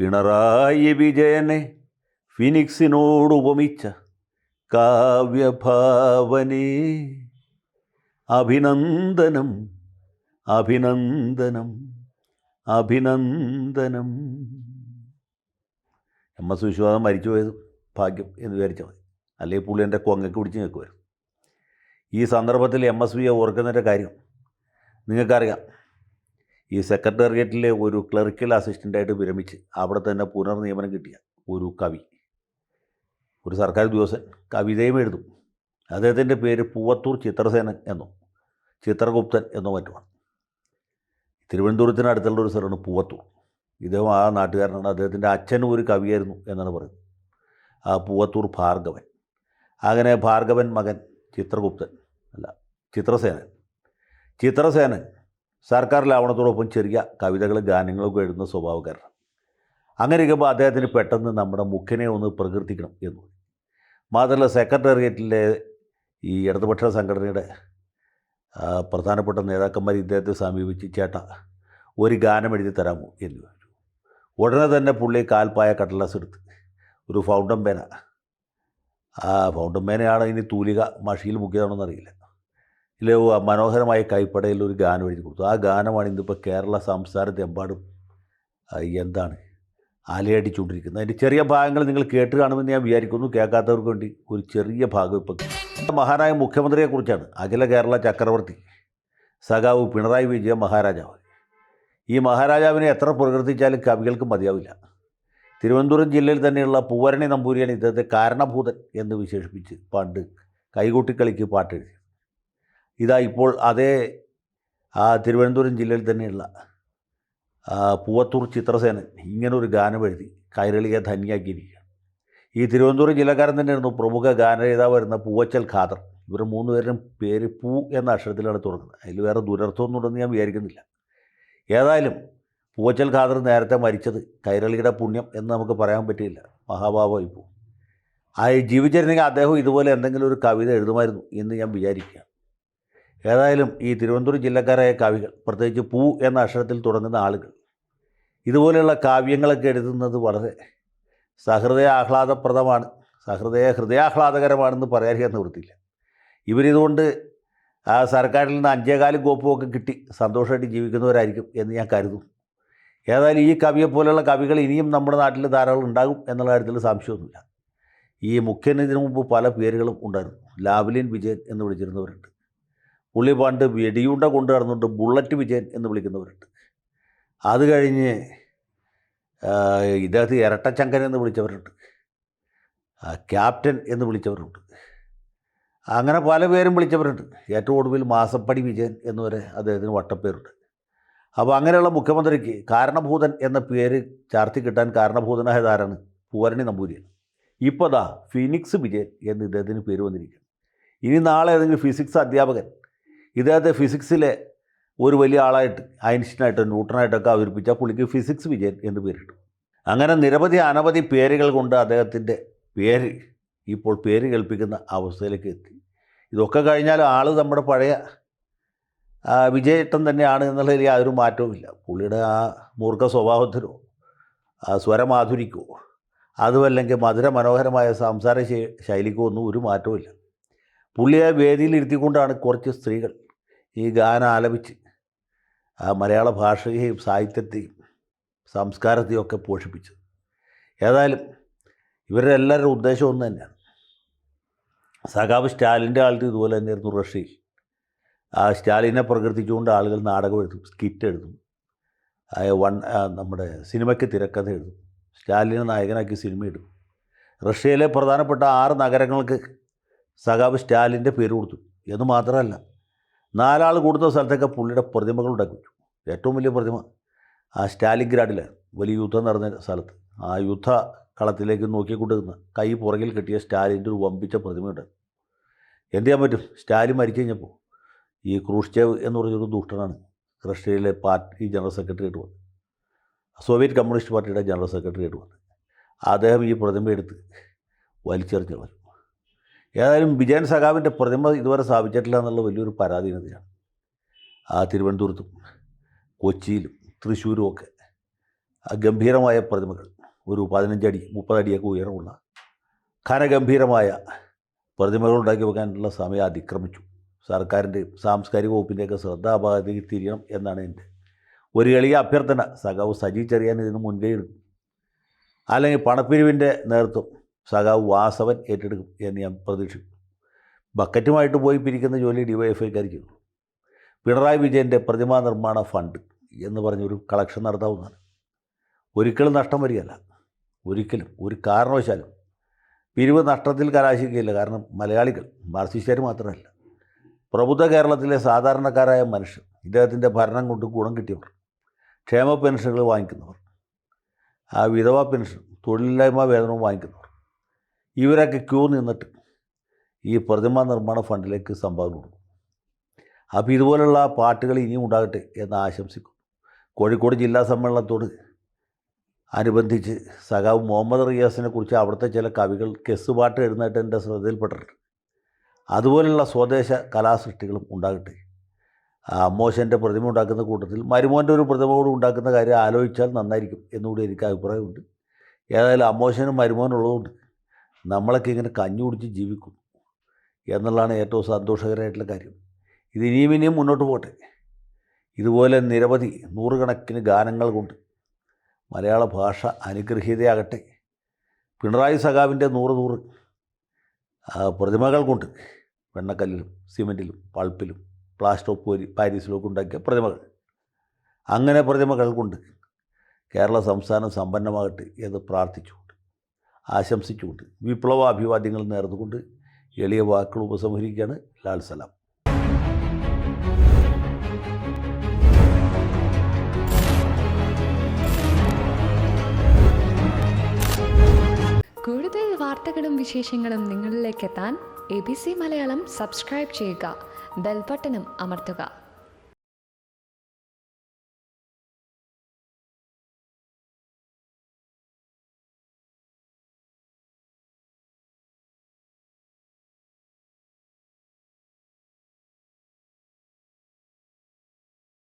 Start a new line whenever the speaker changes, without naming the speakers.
പിണറായി വിജയനെ ഫിനിക്സിനോട് ഉപമിച്ച കാവ്യഭാവനേ. അഭിനന്ദനം അഭിനന്ദനം അഭിനന്ദനം. എം എസ് വിശ്വാസം മരിച്ചു പോയത് ഭാഗ്യം എന്ന് വിചാരിച്ചാൽ മതി. അല്ലെങ്കിൽ പുള്ളി എന്റെ കൊങ്ങക്ക് പിടിച്ച് നിൽക്കുമായിരുന്നു ഈ സന്ദർഭത്തിൽ എം എസ് വിയെ ഓർക്കുന്നതിന്റെ കാര്യം നിങ്ങൾക്കറിയാം. ഈ സെക്രട്ടേറിയറ്റിലെ ഒരു ക്ലറിക്കൽ അസിസ്റ്റന്റായിട്ട് വിരമിച്ച് അവിടെ തന്നെ പുനർനിയമനം കിട്ടിയ ഒരു കവി. ഒരു സർക്കാർ ഉദ്യോഗസ്ഥൻ കവിതയും എഴുതും. അദ്ദേഹത്തിന്റെ പേര് പൂവത്തൂർ ചിത്രസേനൻ എന്നോ ചിത്രഗുപ്തൻ എന്നോ മറ്റുമാണ്. തിരുവനന്തപുരത്തിന് അടുത്തുള്ള ഒരു സ്ഥലമാണ് പൂവത്തൂർ. ഇദ്ദേഹം ആ നാട്ടുകാരനാണ്. അദ്ദേഹത്തിന്റെ അച്ഛനും ഒരു കവിയായിരുന്നു എന്നാണ് പറയുന്നത്. ആ പൂവത്തൂർ ഭാർഗവൻ. അങ്ങനെ ഭാർഗവൻ മകൻ ചിത്രഗുപ്തൻ അല്ല ചിത്രസേനൻ. ചിത്രസേനൻ സർക്കാരിലാവണത്തോടൊപ്പം ചെറിയ കവിതകളും ഗാനങ്ങളൊക്കെ എഴുതുന്ന സ്വഭാവക്കാരനാണ് അങ്ങനെ ഇരിക്കുമ്പോൾ അദ്ദേഹത്തിന് പെട്ടെന്ന് നമ്മുടെ മുഖ്യനെ ഒന്ന് പ്രകീർത്തിക്കണം എന്ന്. മാത്രമല്ല സെക്രട്ടേറിയറ്റിലെ ഈ ഇടതുപക്ഷ സംഘടനയുടെ പ്രധാനപ്പെട്ട നേതാക്കന്മാർ ഇദ്ദേഹത്തെ സമീപിച്ച് ചേട്ട ഒരു ഗാനം എഴുതി തരാമോ എന്ന് പറഞ്ഞു ഉടനെ തന്നെ പുള്ളി കാൽപ്പായ കടലാസ് എടുത്ത് ഒരു ഫൗണ്ടൻ പേന. ആ ഫൗണ്ടൻ പേനയാണ് ഇനി തൂലിക മഷിയിൽ മുക്കിയതാണോ അറിയില്ല. ഇല്ല മനോഹരമായ കൈപ്പടയിൽ ഒരു ഗാനം എഴുതി കൊടുത്തു. ആ ഗാനമാണ് ഇന്നിപ്പോൾ കേരള സംസ്ഥാനത്തെമ്പാടും എന്താണ് അലയടിച്ചുകൊണ്ടിരിക്കുന്നത് അതിന്റെ ചെറിയ ഭാഗങ്ങൾ നിങ്ങൾ കേട്ട് കാണുമെന്ന് ഞാൻ വിചാരിക്കുന്നു. കേൾക്കാത്തവർക്ക് വേണ്ടി ഒരു ചെറിയ ഭാഗം ഇപ്പം മഹാനായ മുഖ്യമന്ത്രിയെക്കുറിച്ചാണ് അഖില കേരള ചക്രവർത്തി സഖാവ് പിണറായി വിജയ മഹാരാജാവ്. ഈ മഹാരാജാവിനെ എത്ര പ്രകീർത്തിച്ചാലും കവികൾക്ക് മതിയാവില്ല. തിരുവനന്തപുരം ജില്ലയിൽ തന്നെയുള്ള പൂവരണി നമ്പൂരിയാണ് ഇദ്ദേഹത്തെ കാരണഭൂതൻ എന്ന് വിശേഷിപ്പിച്ച് പണ്ട് കൈകൊട്ടിക്കളിക്ക് പാട്ടെഴുതി. ഇതാ ഇപ്പോൾ അതേ ആ തിരുവനന്തപുരം ജില്ലയിൽ തന്നെയുള്ള പൂവത്തൂർ ചിത്രസേനൻ ഇങ്ങനൊരു ഗാനം എഴുതി കൈരളിയെ ധന്യാക്കിയിരിക്കുകയാണ് ഈ തിരുവനന്തപുരം ജില്ലക്കാരൻ തന്നെയായിരുന്നു പ്രമുഖ ഗാനരചയിതാവായിരുന്ന പൂവച്ചൽ ഖാദർ. ഇവർ മൂന്ന് പേരും പേര് പൂ എന്ന അക്ഷരത്തിലാണ് തുടങ്ങുന്നത് അതിൽ വേറെ ദുരർത്ഥമൊന്നുണ്ടെന്ന് ഞാൻ വിചാരിക്കുന്നില്ല. ഏതായാലും പൂവച്ചൽ ഖാദർ നേരത്തെ മരിച്ചത് കൈരളിയുടെ പുണ്യം എന്ന് നമുക്ക് പറയാൻ പറ്റിയില്ല. മഹാഭാവമായി പോകും ആ ജീവിച്ചിരുന്നെങ്കിൽ അദ്ദേഹം ഇതുപോലെ എന്തെങ്കിലും ഒരു കവിത എഴുതുമായിരുന്നു എന്ന് ഞാൻ വിചാരിക്കുകയാണ്. ഏതായാലും ഈ തിരുവനന്തപുരം ജില്ലക്കാരായ കവികൾ പ്രത്യേകിച്ച് പൂ എന്ന അക്ഷരത്തിൽ തുടങ്ങുന്ന ആളുകൾ ഇതുപോലെയുള്ള കാവ്യങ്ങളൊക്കെ എഴുതുന്നത് വളരെ സഹൃദയ ആഹ്ലാദപ്രദമാണ് സഹൃദയ ഹൃദയാഹ്ലാദകരമാണെന്ന് പറയാൻ നിവൃത്തിയില്ല. ഇവരിതുകൊണ്ട് ആ സർക്കാരിൽ നിന്ന് അഞ്ചേകാലും കോപ്പുമൊക്കെ കിട്ടി സന്തോഷമായിട്ട് ജീവിക്കുന്നവരായിരിക്കും എന്ന് ഞാൻ കരുതും ഏതായാലും ഈ കവിയെ പോലെയുള്ള കവികൾ ഇനിയും നമ്മുടെ നാട്ടിൽ ധാരാളം ഉണ്ടാകും എന്നുള്ള കാര്യത്തിൽ സംശയമൊന്നുമില്ല. ഈ മുഖ്യന് ഇതിനു മുമ്പ് പല പേരുകളും ഉണ്ടായിരുന്നു. ലാവ്ലിൻ വിജയൻ എന്ന് വിളിച്ചിരുന്നവരുണ്ട്. പുള്ളി പണ്ട് വെടിയുണ്ട കൊണ്ടു നടന്നുകൊണ്ട് ബുള്ളറ്റ് വിജയൻ എന്ന് വിളിക്കുന്നവരുണ്ട്. അത് കഴിഞ്ഞ് ഇദ്ദേഹത്തെ ഇരട്ടച്ചങ്കൻ എന്ന് വിളിച്ചവരുണ്ട്. ക്യാപ്റ്റൻ എന്ന് വിളിച്ചവരുണ്ട്. അങ്ങനെ പല പേരും വിളിച്ചവരുണ്ട്. ഏറ്റവും ഒടുവിൽ മാസപ്പടി വിജയൻ എന്നുവരെ അദ്ദേഹത്തിന് വട്ടപ്പേരുണ്ട്. അപ്പോൾ അങ്ങനെയുള്ള മുഖ്യമന്ത്രിക്ക് കാരണഭൂതൻ എന്ന പേര് ചാർത്തി കിട്ടാൻ കാരണഭൂതനായത് ആരാണ്? പൂവരണി നമ്പൂരിയാണ് ഇപ്പോൾ ദാ ഫിനിക്സ് വിജയൻ എന്ന് ഇദ്ദേഹത്തിന് പേര് വന്നിരിക്കുന്നു. ഇനി നാളെ ഏതെങ്കിലും ഫിസിക്സ് അധ്യാപകൻ ഇദ്ദേഹത്തെ ഫിസിക്സിലെ ഒരു വലിയ ആളായിട്ട് ഐൻസ്റ്റീനായിട്ടോ ന്യൂട്ടനായിട്ടൊക്കെ അവതരിപ്പിച്ചാൽ പുള്ളിക്ക് ഫിസിക്സ് വിജയൻ എന്ന് പേരിട്ടു. അങ്ങനെ നിരവധി അനവധി പേരുകൾ കൊണ്ട് അദ്ദേഹത്തിന്റെ പേര് ഇപ്പോൾ പേര് കേൾപ്പിക്കുന്ന അവസ്ഥയിലേക്ക് എത്തി. ഇതൊക്കെ കഴിഞ്ഞാൽ ആൾ നമ്മുടെ പഴയ വിജയേട്ടൻ തന്നെയാണ് എന്നുള്ളതിൽ യാതൊരു മാറ്റവുമില്ല പുള്ളിയുടെ ആ മൂർഖ സ്വഭാവത്തിനോ സ്വരമാധുരിക്കോ അതുമല്ലെങ്കിൽ മധുര മനോഹരമായ സംസാര ശൈലിക്കോ ഒന്നും ഒരു മാറ്റവുമില്ല പുള്ളിയെ വേദിയിൽ ഇരുത്തിക്കൊണ്ടാണ് കുറച്ച് സ്ത്രീകൾ ഈ ഗാനം ആലപിച്ച് ആ മലയാള ഭാഷയെയും സാഹിത്യത്തെയും സംസ്കാരത്തെയും ഒക്കെ പോഷിപ്പിച്ചത്. ഏതായാലും ഇവരുടെ എല്ലാവരുടെ ഉദ്ദേശം ഒന്ന് തന്നെയാണ്. സഖാവ് സ്റ്റാലിന്റെ കാലത്ത് ഇതുപോലെ തന്നെയായിരുന്നു റഷ്യയിൽ. ആ സ്റ്റാലിനെ പ്രകീർത്തിച്ചുകൊണ്ട് ആളുകൾ നാടകം എഴുതും സ്കിറ്റ് എഴുതും വൺ നമ്മുടെ സിനിമയ്ക്ക് തിരക്കഥ എഴുതും സ്റ്റാലിനെ നായകനാക്കി സിനിമ ഇടും. റഷ്യയിലെ പ്രധാനപ്പെട്ട ആറ് നഗരങ്ങൾക്ക് സഖാവ് സ്റ്റാലിന്റെ പേര് കൊടുത്തു. എന്ന് മാത്രമല്ല നാലാൾ കൂടുന്ന സ്ഥലത്തൊക്കെ പുള്ളിയുടെ പ്രതിമകൾ ഉണ്ടാക്കി വെച്ചു ഏറ്റവും വലിയ പ്രതിമ ആ സ്റ്റാലിൻഗ്രാഡിലാണ് വലിയ യുദ്ധം നടന്ന സ്ഥലത്ത്. ആ യുദ്ധ കളത്തിലേക്ക് നോക്കിക്കൊണ്ടിരുന്ന കൈ പുറകിൽ കിട്ടിയ സ്റ്റാലിന്റെ ഒരു വമ്പിച്ച പ്രതിമയുണ്ട്. എന്ത് ചെയ്യാൻ പറ്റും? സ്റ്റാലിൻ മരിച്ചു കഴിഞ്ഞപ്പോൾ ഈ ക്രൂഷ്ചേവ് എന്ന് പറഞ്ഞൊരു ദുഷ്ടനാണ് റഷ്യയിലെ പാർട്ടി ജനറൽ സെക്രട്ടറി ആയിട്ട് വന്നത്. സോവിയറ്റ് കമ്മ്യൂണിസ്റ്റ് പാർട്ടിയുടെ ജനറൽ സെക്രട്ടറി ആയിട്ട് വന്നത്. അദ്ദേഹം ഈ പ്രതിമ എടുത്ത് വലിച്ചെറിഞ്ഞു കളഞ്ഞു ഏതായാലും വിജയൻ സഖാവിന്റെ പ്രതിമ ഇതുവരെ സ്ഥാപിച്ചിട്ടില്ല എന്നുള്ള വലിയൊരു പരാധീനതയാണ് ആ തിരുവനന്തപുരത്തും കൊച്ചിയിലും തൃശ്ശൂരും ഒക്കെ ഗംഭീരമായ പ്രതിമകൾ ഒരു പതിനഞ്ചടി മുപ്പതടിയൊക്കെ ഉയരമുള്ള ഘനഗംഭീരമായ പ്രതിമകൾ ഉണ്ടാക്കി വെക്കാനുള്ള സമയം അതിക്രമിച്ചു. സർക്കാരിന്റെ സാംസ്കാരിക വകുപ്പിന്റെയൊക്കെ ശ്രദ്ധാഭാഗത്തേക്ക് തിരിയണം എന്നാണ് എന്റെ ഒരു എളിയ അഭ്യർത്ഥന. സഖാവ് സജി ചെറിയാൻ ഇതിന് മുൻകൈ എടുക്കും. അല്ലെങ്കിൽ പണപ്പിരിവിന്റെ നേതൃത്വം സഖാവ് വാസവൻ ഏറ്റെടുക്കും എന്ന് ഞാൻ പ്രതീക്ഷിക്കുന്നു. ബക്കറ്റുമായിട്ട് പോയി പിരിക്കുന്ന ജോലി ഡിവൈഎഫ്ഐക്കായിരിക്കും പിണറായി വിജയന്റെ പ്രതിമാ നിർമ്മാണ ഫണ്ട് എന്ന് പറഞ്ഞൊരു കളക്ഷൻ നടത്താവുന്നതാണ്. ഒരിക്കലും നഷ്ടം വരികയല്ല. ഒരിക്കലും ഒരു കാരണവശാലും. പിരിവ് നഷ്ടത്തിൽ കലാശിക്കുകയില്ല. കാരണം മലയാളികൾ മാർസിസ്റ്റുകാർ മാത്രമല്ല. പ്രബുദ്ധ കേരളത്തിലെ സാധാരണക്കാരായ മനുഷ്യർ ഇദ്ദേഹത്തിന്റെ ഭരണം കൊണ്ട് ഗുണം കിട്ടിയവർ ക്ഷേമ പെൻഷനുകൾ വാങ്ങിക്കുന്നവർ ആ വിധവ പെൻഷൻ തൊഴിലില്ലായ്മ വേതനവും വാങ്ങിക്കുന്നവർ ഇവരൊക്കെ ക്യൂ നിന്നിട്ട് ഈ പ്രതിമ നിർമ്മാണ ഫണ്ടിലേക്ക് സംഭാവന കൊടുക്കും. അപ്പോൾ ഇതുപോലുള്ള പാട്ടുകൾ ഇനിയും ഉണ്ടാകട്ടെ എന്ന് ആശംസിക്കും കോഴിക്കോട് ജില്ലാ സമ്മേളനത്തോട് അനുബന്ധിച്ച് സഖാവ് മുഹമ്മദ് റിയാസിനെ കുറിച്ച് അവിടുത്തെ ചില കവികൾ കെസ് പാട്ട് എഴുന്നേറ്റ് എന്റെ ശ്രദ്ധയിൽപ്പെട്ടിട്ടുണ്ട്. അതുപോലുള്ള സ്വദേശ കലാസൃഷ്ടികളും ഉണ്ടാകട്ടെ. അമ്മോശന്റെ പ്രതിമ ഉണ്ടാക്കുന്ന കൂട്ടത്തിൽ മരുമോന്റെ ഒരു പ്രതിമ കൂടി ഉണ്ടാക്കുന്ന കാര്യം ആലോചിച്ചാൽ നന്നായിരിക്കും എന്നുകൂടി എനിക്ക് അഭിപ്രായമുണ്ട്. ഏതായാലും അമ്മോശനും മരുമോനുള്ളതുകൊണ്ട് നമ്മളൊക്കെ ഇങ്ങനെ കഞ്ഞി കുടിച്ച് ജീവിക്കും എന്നുള്ളതാണ് ഏറ്റവും സന്തോഷകരമായിട്ടുള്ള കാര്യം. ഇത് ഇനിയും ഇനിയും മുന്നോട്ട് പോട്ടെ. ഇതുപോലെ നിരവധി നൂറുകണക്കിന് ഗാനങ്ങൾ കൊണ്ട് മലയാള ഭാഷ അനുഗ്രഹീതയാകട്ടെ. പിണറായി സഖാവിന്റെ നൂറ് നൂറ് പ്രതിമകൾ കൊണ്ട് വെണ്ണക്കല്ലിലും സിമെന്റിലും പൾപ്പിലും പ്ലാസ്റ്റർ ഓഫ് പോരി പാരീസിലും ഒക്കെ ഉണ്ടാക്കിയ പ്രതിമകൾ. അങ്ങനെ പ്രതിമകൾ കൊണ്ട് കേരള സംസ്ഥാനം സമ്പന്നമാകട്ടെ എന്ന് പ്രാർത്ഥിച്ചുകൊണ്ട്. ആശംസിച്ചുകൊണ്ട് വിപ്ലവ അഭിവാദ്യങ്ങൾ നേർന്നുകൊണ്ട് എളിയ വാക്കുകൾ ഉപസംഹരിക്കുകയാണ് ലാൽ സലാം.
കൂടുതൽ വാർത്തകളും വിശേഷങ്ങളും നിങ്ങളിലേക്ക് എത്താൻ A B C Malayalam subscribe ചെയ്യുക. ബെൽബട്ടനും അമർത്തുക.